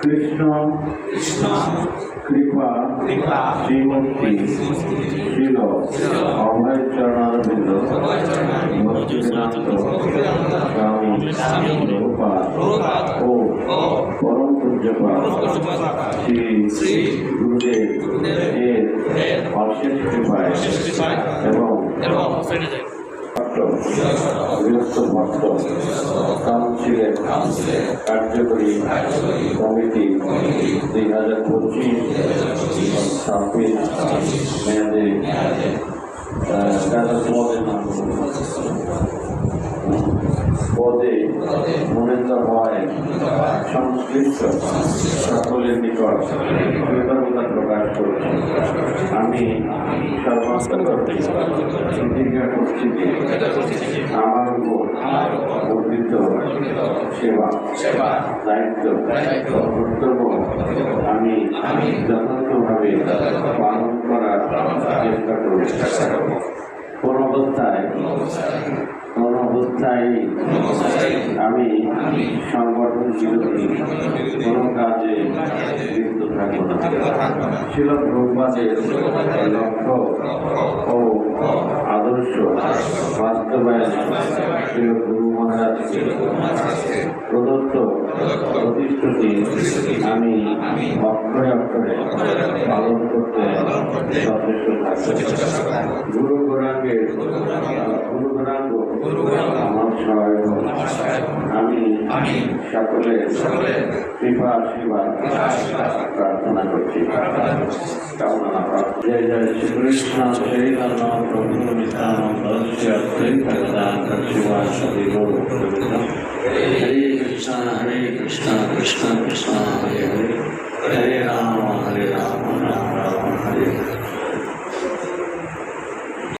কৃষ্ণ কৃষ্ণ কৃপা কৃপা শ্রীমূর্তি শিল অভয় চরণারবিন্দ ভক্তিবেদান্ত স্বামী রূপা ও পরম পূজ্যপাল শ্রী শ্রী গুরুদেব এর অশেষ কৃপায় এবং ভক্ত কাউন্সিলের কার্যকরী কমিটি দুই হাজার পঁচিশ ছাব্বিশ মেয়াদে পদে মনোনীত হয় সংশ্লিষ্ট সকলের নিকট কৃতজ্ঞতা প্রকাশ করছি আমি আমার উপর অর্পিত সেবা সেবা দায়িত্ব কর্তব্য আমি যথার্থভাবে পালন করার চেষ্টা করব। কোন অবস্থায় কোন অবস্থায় আমি সংগঠন বিরোধী কোন কাজে থাকব না ছিল প্রভুপাদের লক্ষ্য ও আদর্শ, বাস্তবায়ন ছিল গুরু মহারাজকে প্রদত্ত প্রতিশ্রুতি আমি অক্ষরে অক্ষরে পালন করতে সচেষ্ট থাকব গুরু গোরাঙ্গের গুরু গোরাঙ্গ। আমি সকলের কৃপা আশীর্বাদ প্রার্থনা করছি। কামনা জয় জয় শ্রীকৃষ্ণ চৈতন্য প্রভু নিত্যানন্দ হরে কৃষ্ণ হরে কৃষ্ণ কৃষ্ণ কৃষ্ণ